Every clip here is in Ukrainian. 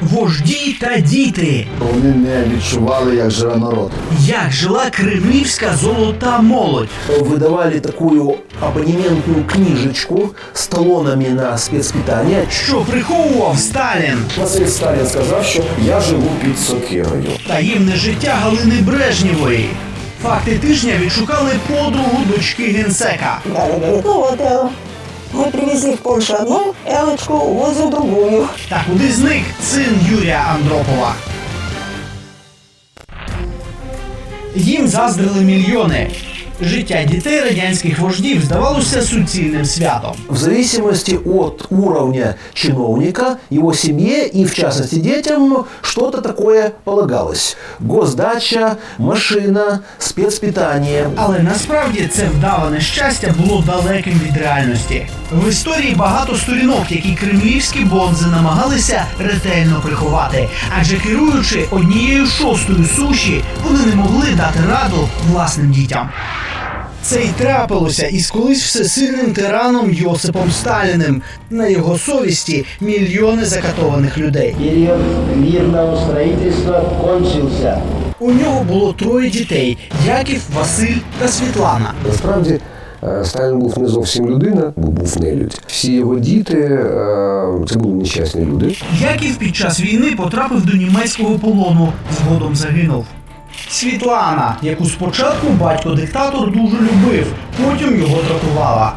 Вожді та діти. Вони не відчували, як живе народ. Як жила кремлівська золота молодь. выдавали такую абонементную книжечку с талонами на спецпитание. Що приховував Сталін? Василь Сталін сказав, що я живу під сокирою. Таємне життя Галини Брежнєвої. Факти тижня відшукали подругу дочки генсека. Галя говорит, ну вот э, мы привезли в Польшу одну элочку, возим другую. Та куди зник син Юрія Андропова? Їм заздрили мільйони. Життя дітей радянських вождів здавалося суцільним святом. В зависимости от уровня чиновника, его семье и, в частности, детям что-то такое полагалось. Госдача, машина, спецпитание. Але насправді це вдаване щастя було далеким від реальності. В історії багато сторінок, які кремлівські бонзи намагалися ретельно приховати. Адже керуючи однією шостою суші, вони не могли дати раду власним дітям. Це й трапилося із колись всесильним тираном Йосипом Сталіним. На його совісті мільйони закатованих людей. Период мирного строительства кончился. У нього було троє дітей: Яків, Василь та Світлана. Насправді е, Сталін був не зовсім людина, бо був нелюдь. Всі його діти е, це були нещасні люди. Яків під час війни потрапив до німецького полону, згодом загинув. Світлана, яку спочатку батько-диктатор дуже любив, потім його дратувала.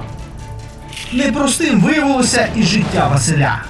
Непростим виявилося і життя Василя.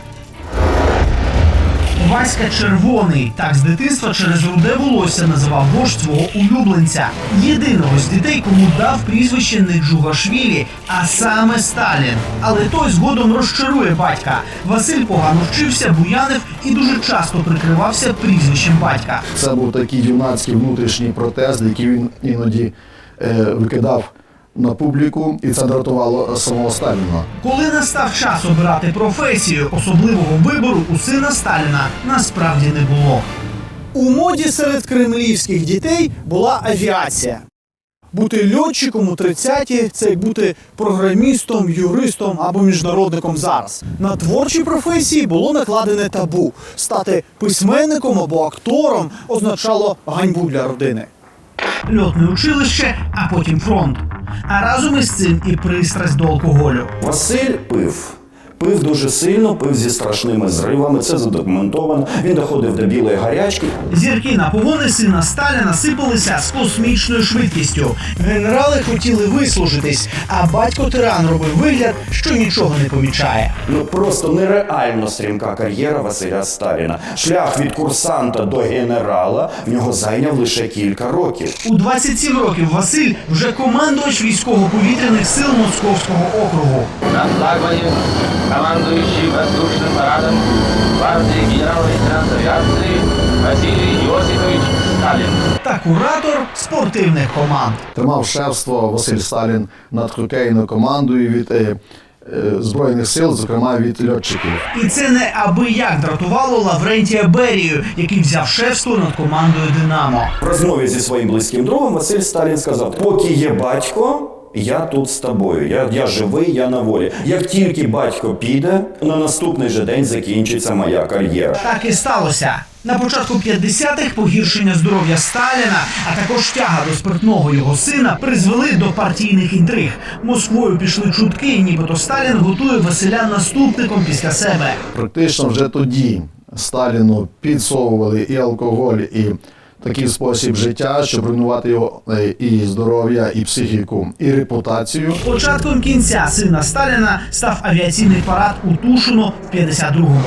Васька Червоний, так з дитинства через руде волосся називав вождь свого улюбленця, єдиного з дітей, кому дав прізвище не Джугашвілі, а саме Сталін. Але той згодом розчарує батька. Василь погано вчився, буянив і дуже часто прикривався прізвищем батька. Це був такий юнацький внутрішній протест, який він іноді е, викидав на публіку, і це дратувало самого Сталіна. Коли настав час обирати професію, особливого вибору у сина Сталіна насправді не було. У моді серед кремлівських дітей була авіація. Бути льотчиком у 30-ті – це як бути програмістом, юристом або міжнародником зараз. На творчій професії було накладене табу. Стати письменником або актором означало ганьбу для родини. Льотне училище, а потім фронт. А разом із цим і пристрасть до алкоголю. Василь пив. Пив дуже сильно, пив зі страшними зривами. Це задокументовано. Він доходив до білої гарячки. Зірки на погони сина Сталіна сипалися з космічною швидкістю. Генерали хотіли вислужитись, а батько тиран робив вигляд, що нічого не помічає. Ну просто нереально стрімка кар'єра Василя Сталіна. Шлях від курсанта до генерала в нього зайняв лише кілька років. У 27 років Василь вже командувач військово-повітряних сил Московського округу. На флагмане командующий воздушным парадом гвардии генерал-лейтенант авиации Василий Иосифович Сталин. та куратор спортивних команд. Тримав шефство Василь Сталін над хокейною командою від е, е, Збройних сил, зокрема від льотчиків. І це не аби як дратувало Лаврентія Берію, який взяв шефство над командою Динамо. В розмові зі своїм близьким другом Василь Сталін сказав: поки є батько. Я тут з тобою, я, я живий, я на волі. Як тільки батько піде, на наступний же день закінчиться моя кар'єра. Так і сталося. На початку 50-х погіршення здоров'я Сталіна, а також тяга до спиртного його сина призвели до партійних інтриг. Москвою пішли чутки, нібито Сталін готує Василя наступником після себе. Практично вже тоді Сталіну підсовували і алкоголь, і такий спосіб життя, щоб руйнувати його е, і здоров'я, і психіку, і репутацію. Початком кінця сина Сталіна став авіаційний парад у Тушино в 52-му.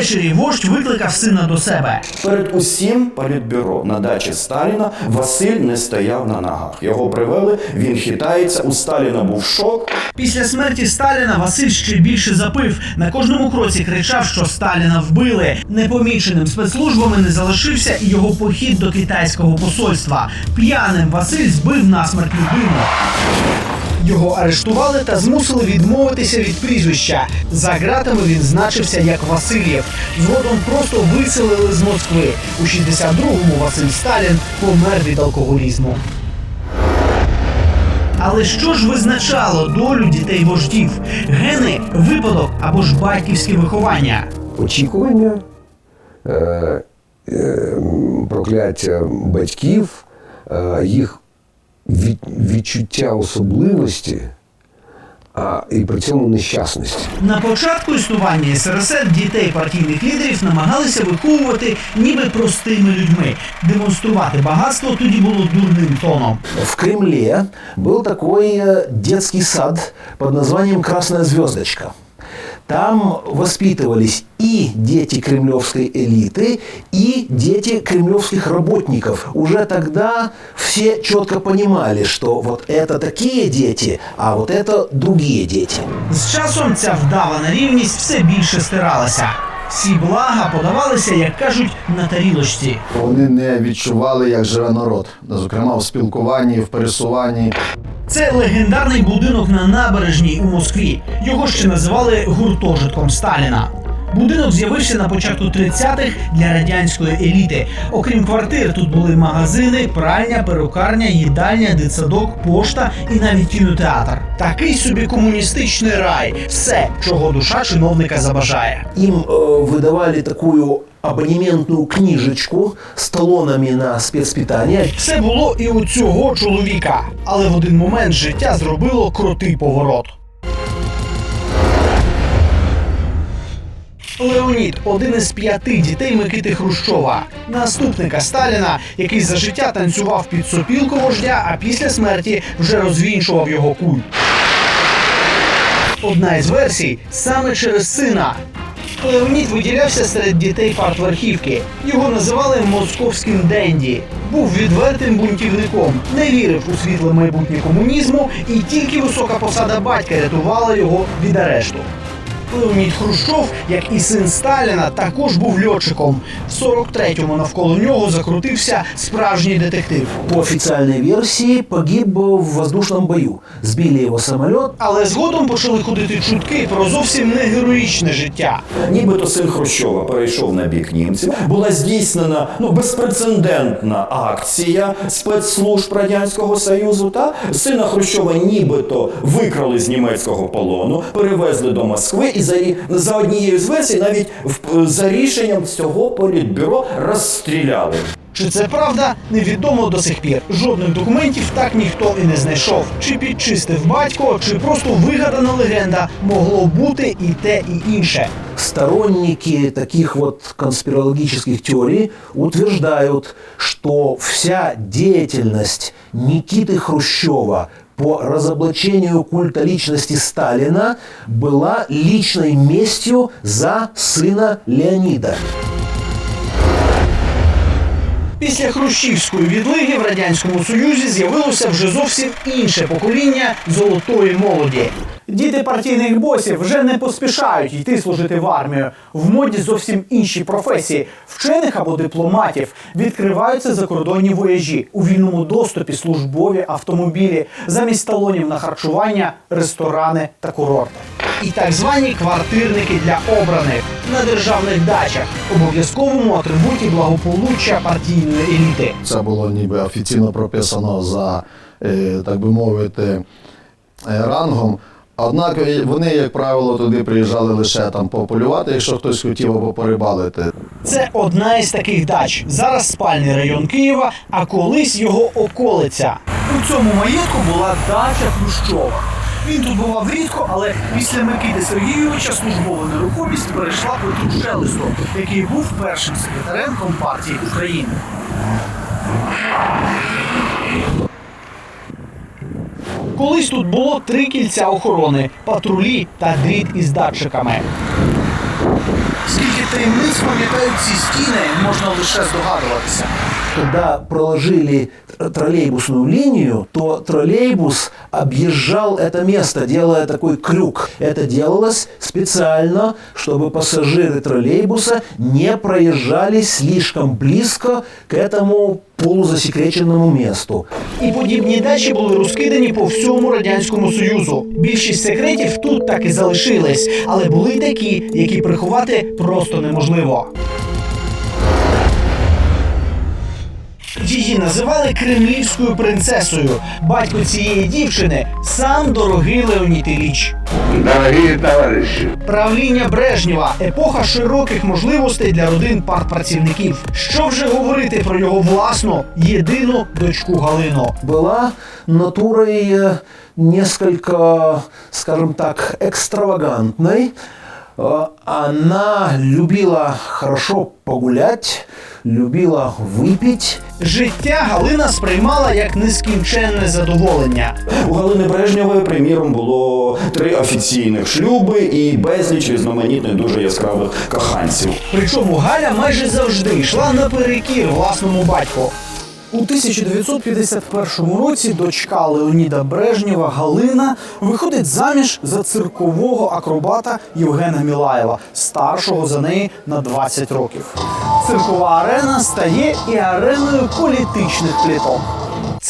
Увечері вождь викликав сина до себе. Перед усім політбюро на дачі Сталіна Василь не стояв на ногах. Його привели, він хитається. У Сталіна був шок. Після смерті Сталіна Василь ще більше запив. На кожному кроці кричав, що Сталіна вбили. Непоміченим спецслужбами не залишився і його похід до китайського посольства. П'яним Василь збив насмерть людину. Його арештували та змусили відмовитися від прізвища. За ґратами він значився як Васильєв. Згодом просто виселили з Москви. У 62-му Василь Сталін помер від алкоголізму. Але що ж визначало долю дітей вождів? Гени, випадок або ж батьківське виховання? очікування, е, е, прокляття батьків, е, їх відчуття особливості, а і при цьому нещасності. На початку існування СРСР дітей партійних лідерів намагалися виховувати ніби простими людьми. Демонструвати багатство тоді було дурним тоном. В Кремле был такой э, детский сад под названием «Красная звездочка». Там воспитывались и дети кремлевской элиты, и дети кремлевских работников. Уже тогда все четко понимали, что вот это такие дети, а вот это другие дети. З часом ця вдавана рівність все більше стиралася. Всі блага подавалися, як кажуть, на тарілочці. Вони не відчували, як живе народ, зокрема в спілкуванні, в пересуванні. Це легендарний будинок на набережній у Москві. Його ще називали гуртожитком Сталіна. Будинок з'явився на початку 30-х для радянської еліти. Окрім квартир, тут були магазини, пральня, перукарня, їдальня, дитсадок, пошта і навіть кінотеатр. Такий собі комуністичний рай. Все, чого душа чиновника забажає. Им э, выдавали такую абонементную книжечку с талонами на спецпитание. Все було і у цього чоловіка, але в один момент життя зробило крутий поворот. Леонід один із п'яти дітей Микити Хрущова, наступника Сталіна, який за життя танцював під сопілку вождя, а після смерті вже розвінчував його культ. Одна із версій саме через сина. Леонід виділявся серед дітей партверхівки. Його називали московським денді. Був відвертим бунтівником, не вірив у світле майбутнє комунізму, і тільки висока посада батька рятувала його від арешту. Леонід Хрущов, як і син Сталіна, також був льотчиком. В 43-му навколо нього закрутився справжній детектив. По официальной версии погиб в воздушном бою. Сбили его самолет. Але згодом почали ходити чутки про зовсім не героїчне життя. Нібито син Хрущова перейшов на бік німців. Була здійснена ну безпрецедентна акція спецслужб радянського союзу. Та сина Хрущова нібито викрали з німецького полону, перевезли до Москви і за, за однією з версій, навіть за рішенням цього політбюро розстріляли. Чи це правда, невідомо до сих пір. Жодних документів так ніхто і не знайшов. Чи підчистив батько, чи просто вигадана легенда могло бути і те, і інше. Сторонники таких вот конспирологических теорий утверждают, что вся деятельность Никиты Хрущева по разоблачению культа личности Сталина была личной местью за сына Леонида. Після хрущівської відлиги в радянському союзі з'явилося вже зовсім інше покоління золотої молоді. Діти партійних босів вже не поспішають йти служити в армію. В моді зовсім інші професії вчених або дипломатів відкриваються закордонні вояжі у вільному доступі службові автомобілі, замість талонів на харчування, ресторани та курорти. І так звані квартирники для обраних на державних дачах, обов'язковому атрибуті благополуччя партійної еліти. Це було ніби офіційно прописано за, е, так би мовити, е, рангом. Однак е, вони, як правило, туди приїжджали лише там пополювати, якщо хтось хотів або порибалити. Це одна із таких дач. Зараз спальний район Києва, а колись його околиця. У цьому маєтку була дача Хрущова. Він тут бував рідко, але після Микити Сергійовича службова нерухомість перейшла Петру Шелесту, який був першим секретарем Компартії України. Колись тут було три кільця охорони, патрулі та дріт із датчиками. Скільки таємниць пам'ятають ці стіни, можна лише здогадуватися Когда проложили троллейбусную линию, то троллейбус объезжал это место, делая такой крюк. Это делалось специально, чтобы пассажиры троллейбуса не проезжали слишком близко к этому полузасекреченному месту. І подібні дачі були розкидані по всьому радянському союзу. Більшість секретів тут так і залишились, але були й такі, які приховати просто неможливо. Її називали кремлівською принцесою. Батько цієї дівчини сам дорогий Леонід Ілліч. Дорогие товарищи, Правління Брежнєва епоха широких можливостей для родин партпрацівників. Що вже говорити про його власну єдину дочку Галину? была натурой э, несколько, скажем так, экстравагантной. Она любила хорошо погулять, любила выпить. Життя Галина сприймала як нескінченне задоволення. У Галини Брежнєвої, приміром, було три офіційних шлюби і безліч різноманітних дуже яскравих коханців. Причому Галя майже завжди йшла наперекір власному батьку. У 1951 році дочка Леоніда Брежнєва Галина виходить заміж за циркового акробата Євгена Мілаєва, старшого за неї на 20 років. Циркова арена стає і ареною політичних пліток.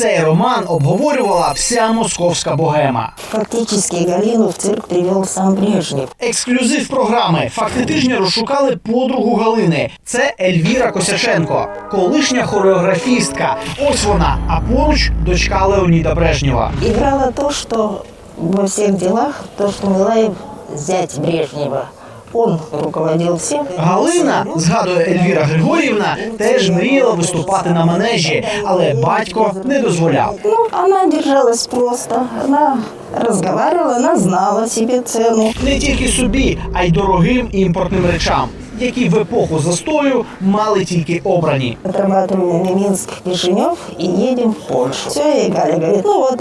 Цей роман обговорювала вся московська богема. Фактически Галину в цирк привел сам Брежнев. Ексклюзив програми Факти тижня розшукали подругу Галини. Це Ельвіра Косяшенко, колишня хореографістка. Ось вона, а поруч дочка Леоніда Брежнєва. Играла то, что во всех делах, то, что Милаев зять Брежнева. Он руководил всем. Галина, згадує Ельвіра Григорівна, теж мріяла виступати на манежі, але батько не дозволяв. Ну, она держалась просто. Она разговаривала, она знала себе цену. Не тільки собі, а й дорогим імпортним речам, які в епоху застою мали тільки обрані. Отрабатываем Минск, Кишинев и едем в Польшу. Все, и Галя говорит, ну вот,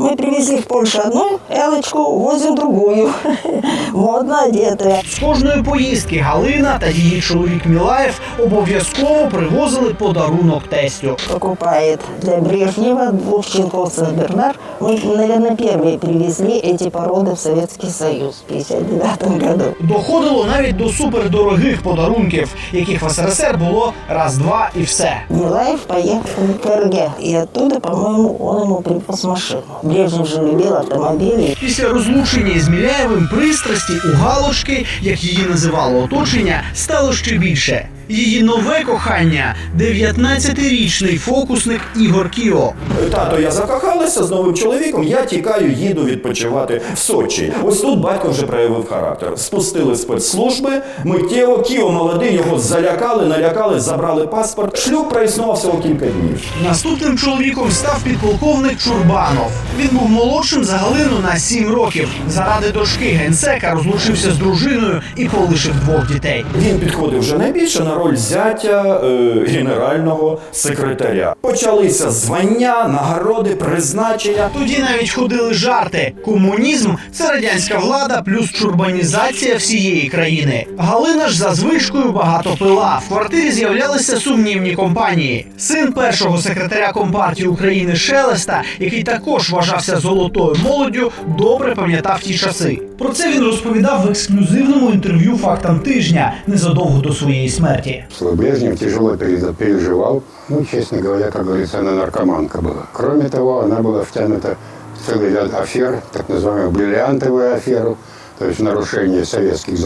мы привезли в Польшу одну Элочку, возим другую. Модно одетая. З кожної поїздки Галина та її чоловік Мілаєв обов'язково привозили подарунок тестю. Покупает для Брежнева двух щенков Сен-Бернар. Мы, наверное, первые привезли эти породы в Советский Союз в 1959 году. Доходило навіть до супердорогих подарунків, яких в СРСР було раз-два і все. Милаев поехал в КРГ, и оттуда, по-моему, он ему привез машину. Брежнев же любив автомобілі. Після розлучення із Міляєвим пристрасті у Галушки, як її називало оточення, стало ще більше. Її нове кохання 19-річний фокусник Ігор Кіо. Тато, я закохалася з новим чоловіком, я тікаю, їду відпочивати в Сочі. Ось тут батько вже проявив характер. Спустили спецслужби, миттєво, Кіо молодий, його залякали, налякали, забрали паспорт. Шлюб проіснував всього кілька днів. Наступним чоловіком став підполковник Чурбанов. Він був молодшим за Галину на 7 років. Заради дочки генсека розлучився з дружиною і полишив двох дітей. Він підходив вже найбільше на роль зятя е, генерального секретаря. Почалися звання, нагороди, призначення. Тоді навіть ходили жарти. Комунізм це радянська влада плюс чурбанізація всієї країни. Галина ж за звичкою багато пила. В квартирі з'являлися сумнівні компанії. Син першого секретаря компартії України Шелеста, який також вважався золотою молоддю, добре пам'ятав ті часи. Про це він розповідав в ексклюзивному інтерв'ю фактам тижня незадовго до своєї смерті. что Брежнев тяжело пере- переживал. Ну, честно говоря, как говорится, она наркоманка была. Кроме того, она была втянута в целый ряд афер, так называемую бриллиантовую аферу, то есть нарушение советских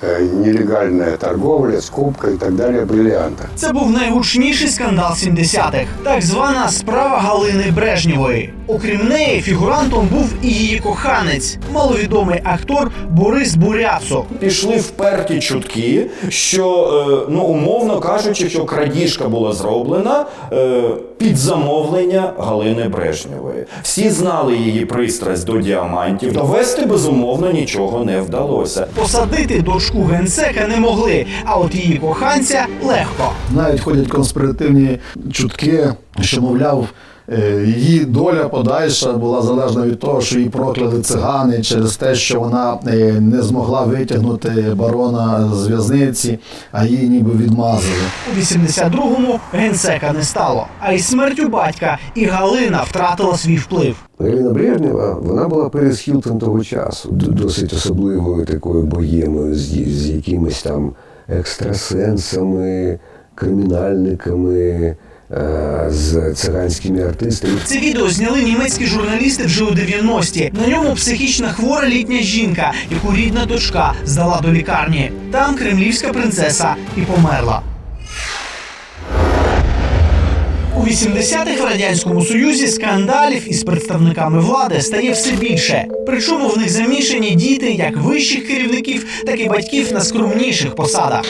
законов, э, торговля, скупка и так далее бриллианта. Це був найгучніший скандал 70-х, так звана справа Галини Брежнєвої. Окрім неї, фігурантом був і її коханець, маловідомий актор Борис Буряцо. Пішли вперті чутки, що е, ну умовно кажучи, що крадіжка була зроблена е, під замовлення Галини Брежнєвої. Всі знали її пристрасть до діамантів. Довести безумовно нічого не вдалося. Посадити дочку генсека не могли, а от її коханця легко. Навіть ходять конспіративні чутки, що, мовляв, її доля подальша була залежна від того, що її прокляли цигани через те, що вона е, не змогла витягнути барона з в'язниці, а її ніби відмазали. У 82-му генсека не стало. А й смертю батька і Галина втратила свій вплив. Галина Брежнєва, вона була Перес Хілтон того часу, досить особливою такою боємою, з, з якимись там екстрасенсами, кримінальниками, е, з циганськими артистами. Це відео зняли німецькі журналісти вже у 90-ті. На ньому психічна хвора літня жінка, яку рідна дочка здала до лікарні. Там кремлівська принцеса і померла. У 80-х в радянському союзі скандалів із представниками влади стає все більше. Причому в них замішані діти як вищих керівників, так і батьків на скромніших посадах.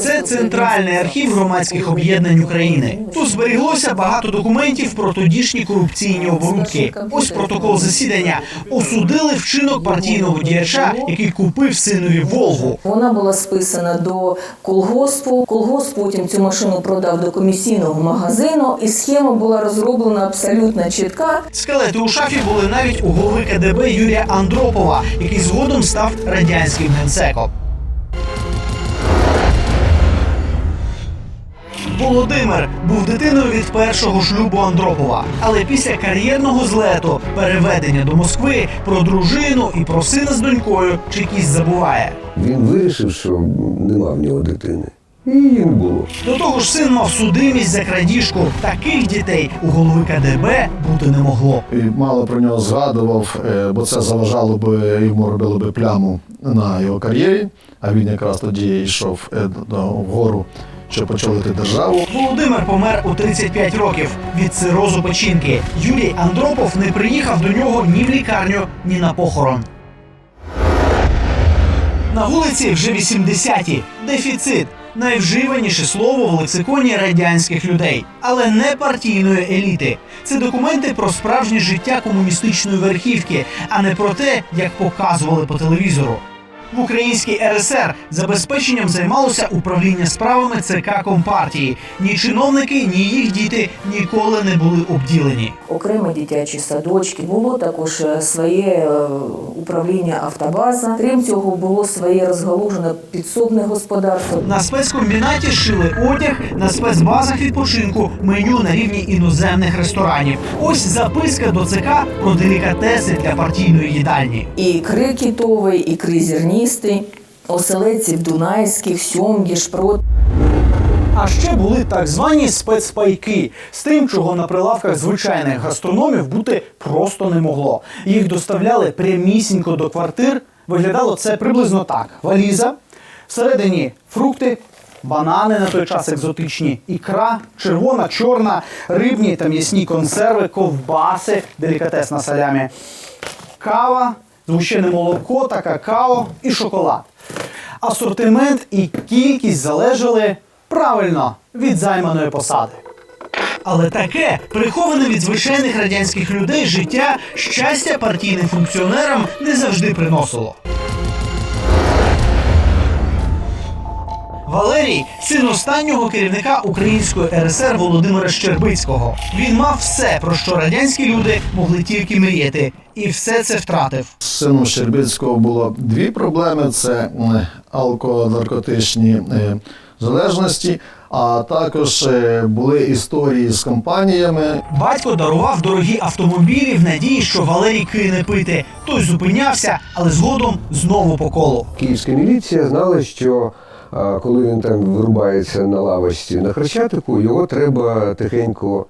Це центральний архів громадських об'єднань України. Тут зберіглося багато документів про тодішні корупційні оборудки. Ось протокол засідання. Осудили вчинок партійного діяча, який купив синові Волгу. Вона була списана до колгоспу. Колгосп потім цю машину продав до комісійного магазину, і схема була розроблена абсолютно чітка. Скелети у шафі були навіть у голови КДБ Юрія Андропова, який згодом став радянським генсеком. Володимир був дитиною від першого шлюбу Андропова, але після кар'єрного злету, переведення до Москви про дружину і про сина з донькою чекісь забуває. Він вирішив, що нема в нього дитини. І не було. До того ж, син мав судимість за крадіжку. Таких дітей у голови КДБ бути не могло. І мало про нього згадував, е, бо це заважало би йому робило би пляму на його кар'єрі. А він якраз тоді йшов е, вгору, щоб очолити державу. Володимир помер у 35 років від цирозу печінки. Юрій Андропов не приїхав до нього ні в лікарню, ні на похорон. На вулиці вже 80-ті. Дефіцит. Найвживаніше слово в лексиконі радянських людей, але не партійної еліти. Це документи про справжнє життя комуністичної верхівки, а не про те, як показували по телевізору. В українській РСР забезпеченням займалося управління справами ЦК Компартії. Ні чиновники, ні їх діти ніколи не були обділені. Окремо дитячі садочки. Було також е, своє е, управління автобаза. Крім цього, було своє розгалужене підсобне господарство. На спецкомбінаті шили одяг, на спецбазах відпочинку меню на рівні іноземних ресторанів. Ось записка до ЦК про делікатеси для партійної їдальні. І ікри китовий, ікри зерністий, оселедців дунайських, сьомгі, шпрот. А ще були так звані спецпайки з тим, чого на прилавках звичайних гастрономів бути просто не могло. Їх доставляли прямісінько до квартир. Виглядало це приблизно так: валіза, всередині фрукти. Банани на той час екзотичні, ікра, червона, чорна, рибні та м'ясні консерви, ковбаси, делікатесна салямі, кава, згущене молоко та какао і шоколад. Асортимент і кількість залежали правильно від займаної посади. Але таке приховане від звичайних радянських людей життя щастя партійним функціонерам не завжди приносило. Валерій син останнього керівника Української РСР Володимира Щербицького. Він мав все, про що радянські люди могли тільки мріяти, і все це втратив. З сином Щербицького було дві проблеми: це алконаркотичні е, залежності, а також е, були історії з компаніями. Батько дарував дорогі автомобілі в надії, що Валерій кине пити. Той зупинявся, але згодом знову по колу. Київська міліція знала, що коли він там вирубається на лавочці на Хрещатику, його треба тихенько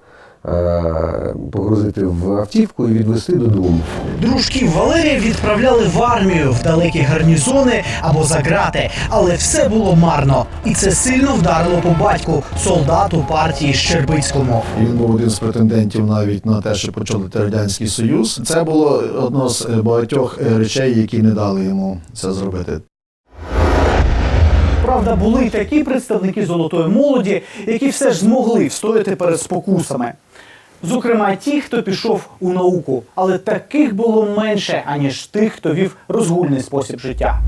погрузити в автівку і відвезти додому. Дружків Валерія відправляли в армію в далекі гарнізони або за грати, але все було марно, і це сильно вдарило по батьку, солдату партії Щербицькому. Він був один з претендентів навіть на те, щоб очолити радянський союз. Це було одно з е, багатьох е, речей, які не дали йому це зробити. Правда, були й такі представники золотої молоді, які все ж змогли встояти перед спокусами. Зокрема, ті, хто пішов у науку, але таких було менше, аніж тих, хто вів розгульний спосіб життя.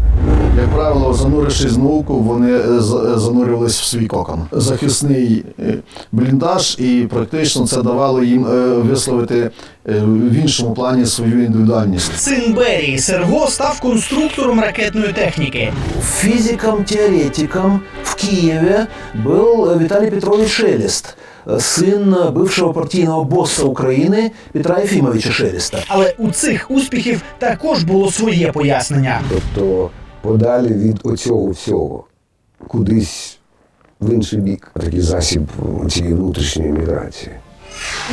Як правило, занурившись в науку, вони е, з- е, занурювались в свій кокон. Захисний е, бліндаж, і практично це давало їм е, висловити е, в іншому плані свою індивідуальність. Син Берії Серго став конструктором ракетної техніки. Физиком-теоретиком в Киеве был Виталий Петрович Шелест, сын бывшего партийного босса Украины Петра Ефимовича Шелеста. Але у цих успіхів також було своє пояснення. Тобто подалі від оцього всього, кудись в інший бік. Такий засіб цієї внутрішньої міграції.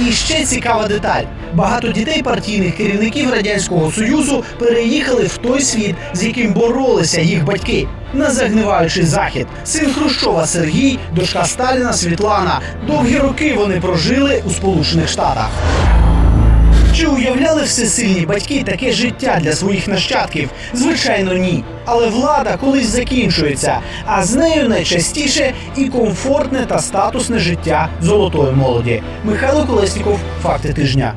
І ще цікава деталь: багато дітей партійних керівників радянського союзу переїхали в той світ, з яким боролися їх батьки. На загниваючий захід. Син Хрущова Сергій, дочка Сталіна Світлана. Довгі роки вони прожили у Сполучених Штатах. Чи уявляли всесильні батьки таке життя для своїх нащадків? Звичайно, ні. Але влада колись закінчується, а з нею найчастіше і комфортне та статусне життя золотої молоді. Михайло Колесніков, факти тижня.